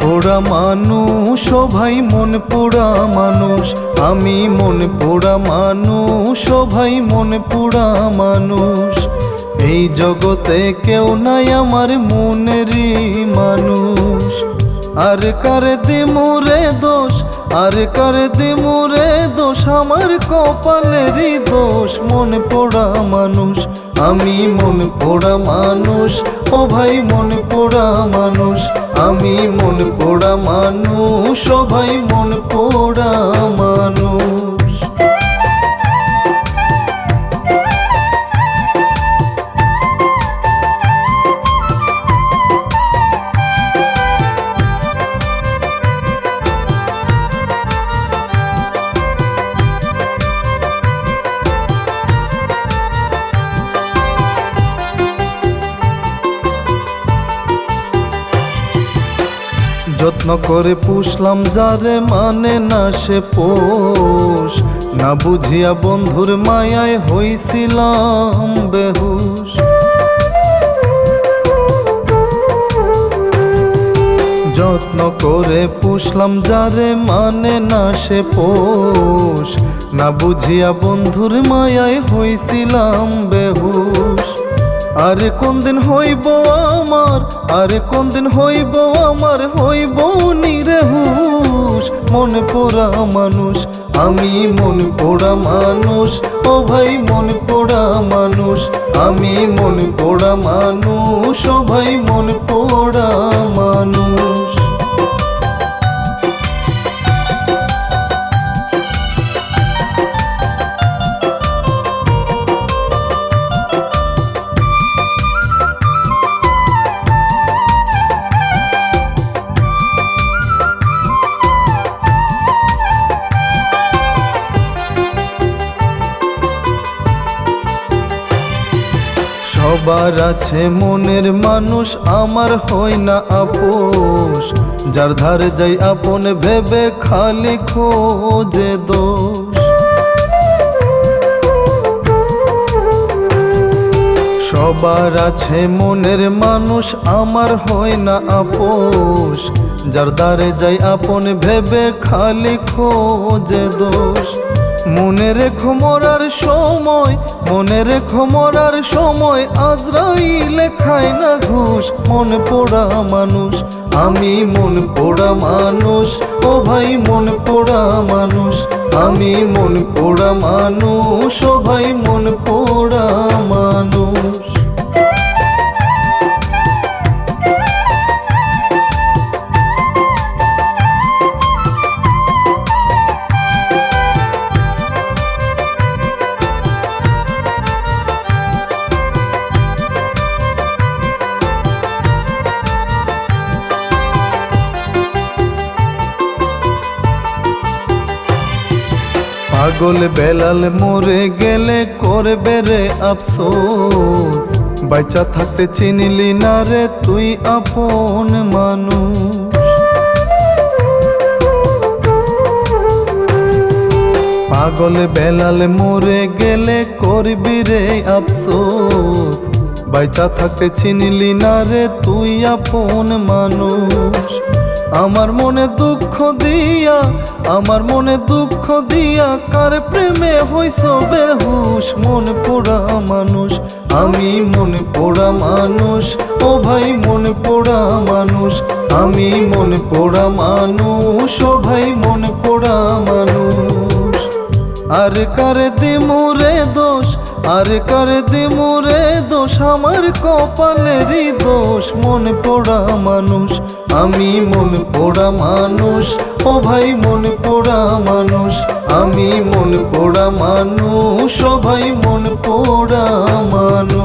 পোড়া মানুষ সবাই মন পোড়া মানুষ। আমি মন পোড়া মানুষ সবাই মন পোড়া মানুষ। এই জগতে কেউ নাই আমার মনেরই মানুষ। আর কার দিমুরে দোষ? আর কার দিমুরে দোষ, আমার কপালেরই দোষ। মন পোড়া মানুষ, আমি মন পোড়া মানুষ। ও ভাই, মন পোড়া মানুষ, আমি মন পোড়া মানুষ। ও ভাই, মন পোড়া মানুষ। যত্ন করে পুষলাম, যারে মানে না সে পোষ। না বুঝিয়া বন্ধুর মায়ায় হইছিলাম বেহুশ। যত্ন করে পুষলাম, যারে মানে না সে পোষ। না বুঝিয়া বন্ধুর মায়ায় হইছিলাম বেহুশ। আরে কোন দিন হইব আমার, আরে কোন দিন হইব আমার, হইব নিরহুষ মন পোড়া মানুষ, আমি মন পোড়া মানুষ। ও ভাই, মন পোড়া মানুষ, আমি মন পোড়া মানুষ। ও ভাই, মন পোড়া সবার আছে মনের মানুষ, আমার হয় না আপোষ। যার ধারে যাই আপন ভেবে খালি খোঁজে দোষ। সবার আছে মনের মানুষ, আমার হয় না আপোষ। যার দ্বারে যাই আপন ভেবে খালি খোঁজে দোষ। মনে রেখো মরার সময় মনে রেখো মরার সময় আজরাইলে খায় না ঘুষ, মন পোড়া মানুষ, আমি মন পোড়া মানুষ, ও ভাই মন পোড়া মানুষ, আমি মন পোড়া মানুষ, ও ভাই মন পোড়া পাগল বেলাল মরে গেলে করবে রে আফসোস? বাইচা থাকতে চিনিলি না রে তুই আপন মানুষ। পাগল বেলাল মরে গেলে করবি রে আফসোস? বাইচা থাকতে চিনিলি না রে তুই আপন মানুষ। আমার মনে দুঃখ দিয়া, আমার মনে দুঃখ দিয়া কার প্রেমে হইস বেহুশ? মন পোড়া মানুষ, আমি মন পোড়া মানুষ। ও ভাই, মন পোড়া মানুষ, আমি মন পোড়া মানুষ। ও ভাই, মন পোড়া মানুষ। আর কার দিমুরে দোষ? আর কার মোরে দোষ, আমার কপালেরই দোষ। মন পোড়া মানুষ, আমি মন পোড়া মানুষ। ও ভাই, মন পোড়া মানুষ, আমি মন পোড়া মানুষ। ও ভাই, মন পোড়া মানুষ।